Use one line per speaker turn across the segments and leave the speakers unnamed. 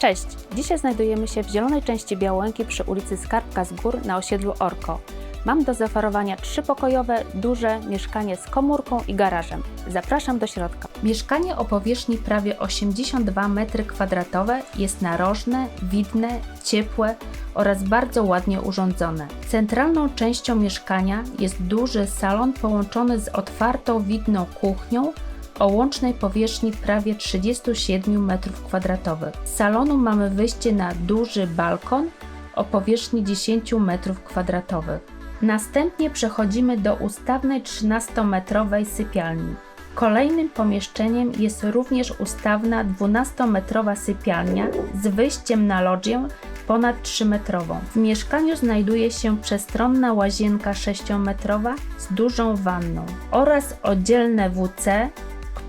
Cześć! Dzisiaj znajdujemy się w zielonej części Białęki przy ulicy Skarbka z Gór na osiedlu Orko. Mam do zaoferowania trzypokojowe, duże mieszkanie z komórką i garażem. Zapraszam do środka. Mieszkanie o powierzchni prawie 82 m2 jest narożne, widne, ciepłe oraz bardzo ładnie urządzone. Centralną częścią mieszkania jest duży salon połączony z otwartą, widną kuchnią o łącznej powierzchni prawie 37 m2. Z salonu mamy wyjście na duży balkon o powierzchni 10 m2. Następnie przechodzimy do ustawnej 13-metrowej sypialni. Kolejnym pomieszczeniem jest również ustawna 12-metrowa sypialnia z wyjściem na lodzię ponad 3-metrową. W mieszkaniu znajduje się przestronna łazienka 6-metrowa z dużą wanną oraz oddzielne WC,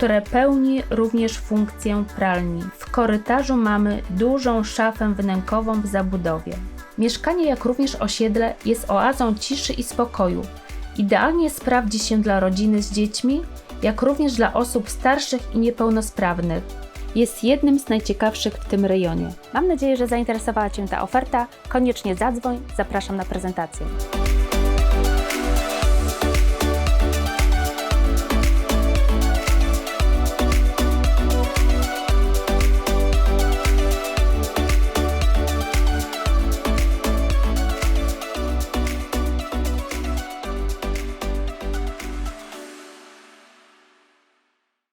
które pełni również funkcję pralni. W korytarzu mamy dużą szafę wnękową w zabudowie. Mieszkanie, jak również osiedle, jest oazą ciszy i spokoju. Idealnie sprawdzi się dla rodziny z dziećmi, jak również dla osób starszych i niepełnosprawnych. Jest jednym z najciekawszych w tym rejonie. Mam nadzieję, że zainteresowała Cię ta oferta. Koniecznie zadzwoń, zapraszam na prezentację.